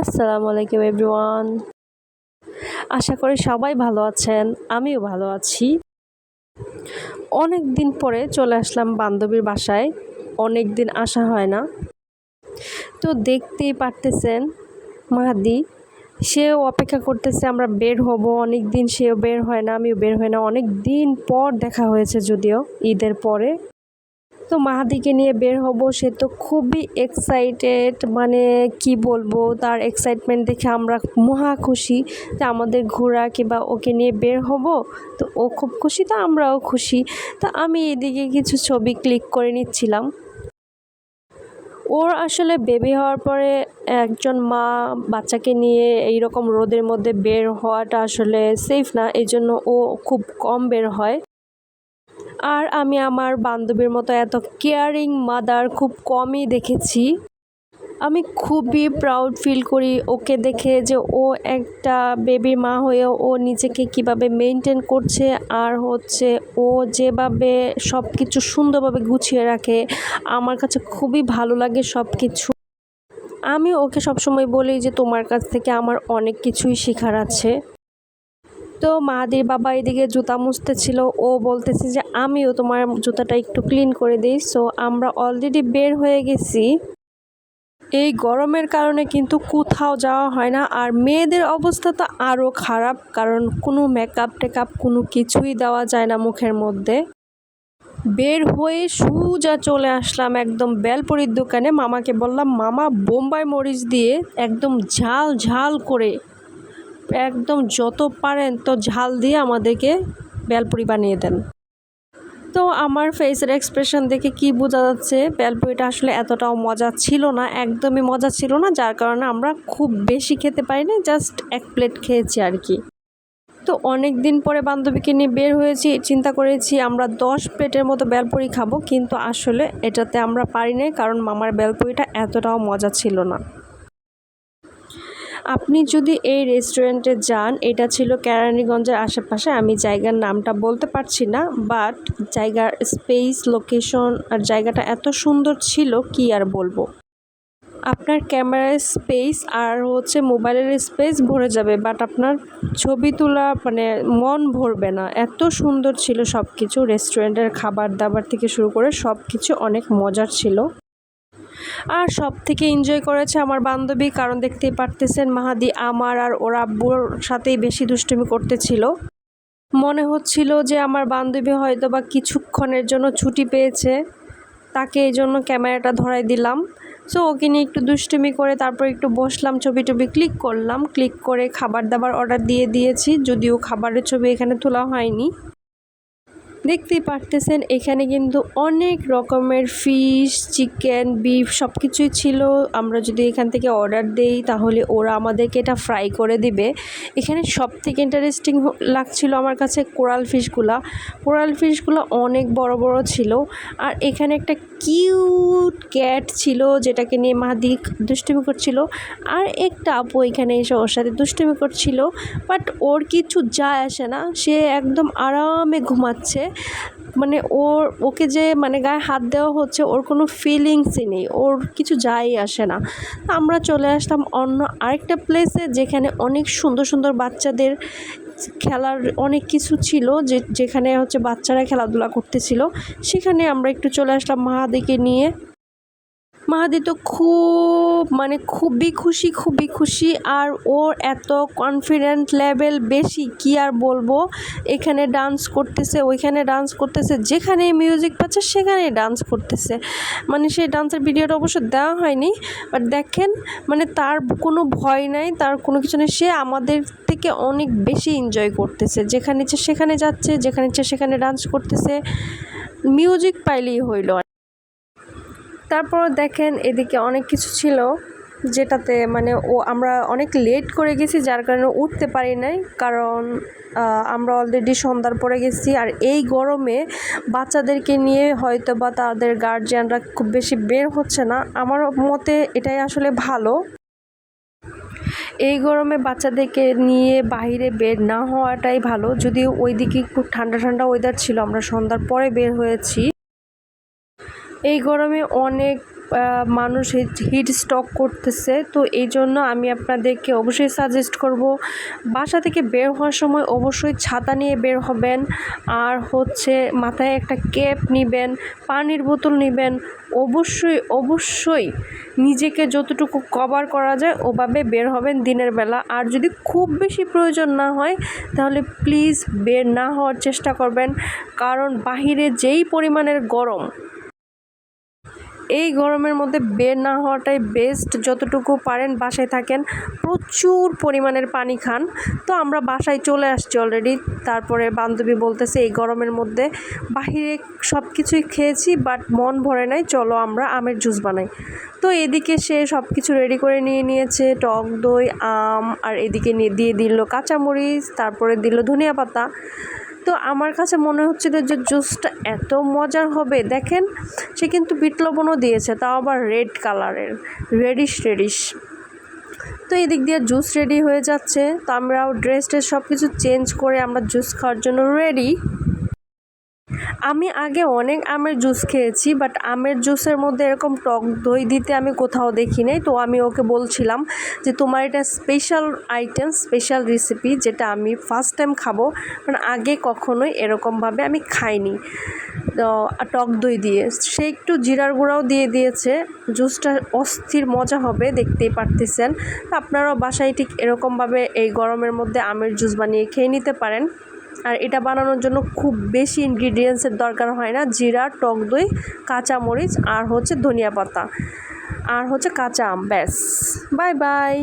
আসসালামু আলাইকুম এভরিওয়ান আশা করি সবাই ভালো আছেন, আমিও ভালো আছি। অনেক দিন পরে চলে আসলাম বান্ধবীর বাসায় অনেক দিন আসা হয় না। তো দেখতেই পারতেছেন, মাহাদি, সেও অপেক্ষা করতেছে আমরা বের হব অনেক দিন সেও বের হয় না, আমিও বের হয় না। অনেক দিন পর দেখা হয়েছে যদিও ঈদের পরে। তো মাহাদিকে নিয়ে বের হব, সে তো খুবই এক্সাইটেড মানে কি বলব, তার এক্সাইটমেন্ট দেখে আমরা মহা খুশি যে আমাদের ঘোরা কিংবা ওকে নিয়ে বের হব। তো ও খুব খুশি, তো আমরাও খুশি। তো আমি এদিকে কিছু ছবি ক্লিক করে নিচ্ছিলাম। ওর আসলে বেবি হওয়ার পরে একজন মা বাচ্চাকে নিয়ে এই রকম রোদের মধ্যে বের হওয়াটা আসলে সেফ না এই জন্য ও খুব কম বের হয়। আর আমি আমার বান্ধবীর মতো এত কেয়ারিং মাদার খুব কমই দেখেছি। আমি খুবই প্রাউড ফিল করি ওকে দেখে যে ও একটা বেবির মা হয়েও ও নিজেকে কীভাবে মেনটেন করছে আর হচ্ছে ও যেভাবে সব কিছু সুন্দরভাবে গুছিয়ে রাখে, আমার কাছে খুবই ভালো লাগে সব কিছু আমি ওকে সবসময় বলি যে তোমার কাছ থেকে আমার অনেক কিছুই শেখার আছে। তো মাহাদির বাবা এদিকে জুতা মুছতে ছিল ও বলতেছে যে, আমিও তোমার জুতাটা একটু ক্লিন করে দিই। সো আমরা অলরেডি বের হয়ে গেছি। এই গরমের কারণে কিন্তু কোথাও যাওয়া হয় না। আর মেয়েদের অবস্থা তো আরও খারাপ, কারণ কোনো মেকআপ টেকআপ কোনো কিছুই দেওয়া যায় না মুখের মধ্যে। বের হয়ে সুজা চলে আসলাম একদম বেলপুরির দোকানে। মামাকে বললাম, মামা, বোম্বাই মরিচ দিয়ে একদম ঝাল ঝাল করে একদম যত পারেন তো ঝাল দিয়ে আমাদেরকে বেলপুরি বানিয়ে দেন। তো আমার ফেসের এক্সপ্রেশন দেখে কি বোঝা যাচ্ছে, বেলপুরিটা আসলে এতটাও মজা ছিল না, একদমই মজা ছিল না, যার কারণে আমরা খুব বেশি খেতে পারিনি জাস্ট এক প্লেট খেয়েছি আর কি। তো অনেক দিন পরে বান্ধবীকে নিয়ে বের হয়েছি, চিন্তা করেছি আমরা দশ প্লেটের মতো বেলপুরি খাব, কিন্তু আসলে এটাতে আমরা পারি নাই, কারণ মামার বেলপুরিটা এতটাও মজা ছিল না। আপনি যদি এই রেস্টুরেন্টে যান, এটা ছিল কেরানীগঞ্জের আশেপাশে, আমি জায়গার নামটা বলতে পারছি না বাট জায়গার স্পেস লোকেশন আর জায়গাটা এত সুন্দর ছিল, কি আর বলব? আপনার ক্যামেরার স্পেস আর হচ্ছে মোবাইলের স্পেস ভরে যাবে বাট আপনার ছবি তোলা মানে মন ভরবে না। এত সুন্দর ছিল সব কিছু রেস্টুরেন্টের খাবার দাবার থেকে শুরু করে সব কিছু অনেক মজার ছিল। আর সব থেকে এনজয় করেছে আমার বান্ধবী, কারণ দেখতেই পারতেছেন মাহাদি আমার আর ওর আব্বুর সাথেই বেশি দুষ্টুমি করতেছিল। মনে হচ্ছিল যে আমার বান্ধবী হয়তো বা কিছুক্ষণের জন্য ছুটি পেয়েছে, তাকে এই জন্য ক্যামেরাটা ধরাই দিলাম। সো ওকে নিয়ে একটু দুষ্টুমি করে তারপর একটু বসলাম, ছবি টবি ক্লিক করলাম। ক্লিক করে খাবার দাবার অর্ডার দিয়ে দিয়েছি, যদিও খাবারের ছবি এখানে তোলা হয়নি। দেখতেই পারতেছেন, এখানে কিন্তু অনেক রকমের ফিশ চিকেন বিফ সব কিছুই ছিল। আমরা যদি এখান থেকে অর্ডার দেই, তাহলে ওরা আমাদেরকে এটা ফ্রাই করে দিবে। এখানে সব থেকে ইন্টারেস্টিং লাগছিল আমার কাছে কোরাল ফিশগুলা। কোরাল ফিশগুলো অনেক বড় বড় ছিল। আর এখানে একটা কিউট ক্যাট ছিল, যেটাকে নিয়ে মাহাদি দুষ্টুমি করছিল। আর একটা আপু এখানে এসে ওর সাথে দুষ্টুমি করছিল। বাট ওর কিছু যায় আসে না, সে একদম আরামে ঘুমাচ্ছে। মানে ওর, ওকে যে মানে গায়ে হাত দেওয়া হচ্ছে, ওর কোনো ফিলিংসই নেই, ওর কিছু যাই আসে না। আমরা চলে আসলাম অন্য আরেকটা প্লেসে যেখানে অনেক সুন্দর সুন্দর বাচ্চাদের খেলার অনেক কিছু ছিল, যে, যেখানে হচ্ছে বাচ্চারা খেলাধুলা করতেছিল। সেখানে আমরা একটু চলে আসলাম মাহাদিকে নিয়ে। মাহাদি তো খুব মানে খুবই খুশি খুবই খুশি। আর ওর এত কনফিডেন্ট লেভেল বেশি, কি আর বলব? এখানে ডান্স করতেছে, ওইখানে ডান্স করতেছে যেখানে মিউজিক পাচ্ছে সেখানেই ডান্স করতেছে। মানে সেই ডান্সের ভিডিওটা অবশ্য দেওয়া হয়নি বাট দেখেন মানে তার কোনো ভয় নাই, তার কোনো কিছু নেই। সে আমাদের থেকে অনেক বেশি এনজয় করতেছে। যেখানে ইচ্ছে সেখানে যাচ্ছে, যেখানে ইচ্ছে সেখানে ডান্স করতেছে। মিউজিক পাইলেই হইল। তারপর দেখেন এদিকে অনেক কিছু ছিল যেটাতে মানে ও আমরা অনেক লেট করে গেছি, যার কারণে উঠতে পারি নাই। কারণ আমরা অলরেডি সন্ধ্যার পরে গেছি আর এই গরমে বাচ্চাদেরকে নিয়ে হয়তো বা তাদের গার্জিয়ানরা খুব বেশি বের হচ্ছে না। আমার মতে এটাই আসলে ভালো। এই গরমে বাচ্চাদেরকে নিয়ে বাইরে বের না হওয়াটাই ভালো। যদিও ওইদিকে খুব ঠান্ডা ঠান্ডা ওয়েদার ছিল, আমরা সন্ধ্যার পরে বের হয়েছি। এই গরমে অনেক মানুষ হিট স্টক করতেছে, তো এই জন্য আমি আপনাদেরকে অবশ্যই সাজেস্ট করব, বাসা থেকে বের হওয়ার সময় অবশ্যই ছাতা নিয়ে বের হবেন, আর হচ্ছে মাথায় একটা ক্যাপ নেবেন, পানির বোতল নেবেন, অবশ্যই অবশ্যই নিজেকে যতটুকু কভার করা যায় ওভাবে বের হবেন দিনের বেলা, আর যদি খুব বেশি প্রয়োজন না হয়, তাহলে প্লিজ বের না হওয়ার চেষ্টা করবেন, কারণ বাহিরে যেই পরিমাণের গরম এই গরমের মধ্যে বের না হওয়াটাই বেস্ট যতটুকু পারেন বাসায় থাকেন, প্রচুর পরিমাণের পানি খান। তো আমরা বাসায় চলে আসছি অলরেডি তারপরে বান্ধবী বলতেছে, এই গরমের মধ্যে বাহিরে সব কিছুই খেয়েছি বাট মন ভরে নাই, চলো আমরা আমের জুস বানাই। তো এদিকে সে সব কিছু রেডি করে নিয়ে নিয়েছে, টক দই, আম, আর এদিকে দিয়ে দিল কাঁচামরিচ, তারপরে দিল ধনিয়া পাতা। তো আমার কাছে মনে হচ্ছিল যে জুসটা এত মজার হবে। দেখেন, সে কিন্তু বিট লবণও দিয়েছে, তাও আবার রেড কালারের, রেডিশ রেডিশ। তো এদিক দিক দিয়ে জুস রেডি হয়ে যাচ্ছে, তো আমরাও ড্রেস ট্রেস সব কিছু চেঞ্জ করে আমরা জুস খাওয়ার জন্য রেডি আমি আগে অনেক আমের জুস খেয়েছি বাট আমের জুসের মধ্যে এরকম টক দই দিতে আমি কোথাও দেখি নাই তো আমি ওকে বলছিলাম যে, তোমার এটা স্পেশাল আইটেম স্পেশাল রেসিপি যেটা আমি ফার্স্ট টাইম খাব মানে আগে কখনোই এরকমভাবে আমি খাইনি। টক দই দিয়ে। সে একটু জিরার গুঁড়াও দিয়ে দিয়েছে। জুসটা অস্থির মজা হবে, দেখতেই পারতেছেন। আপনারাও বাসায় ঠিক এরকমভাবে এই গরমের মধ্যে আমের জুস বানিয়ে খেয়ে নিতে পারেন। আর এটা বানানোর জন্য খুব বেশি ইনগ্রিডিয়েন্টসের দরকার হয় না। জিরা, টক দই, কাঁচামরিচ আর হচ্ছে ধনিয়া পাতা। আর হচ্ছে কাঁচা আম, ব্যাস। Bye bye.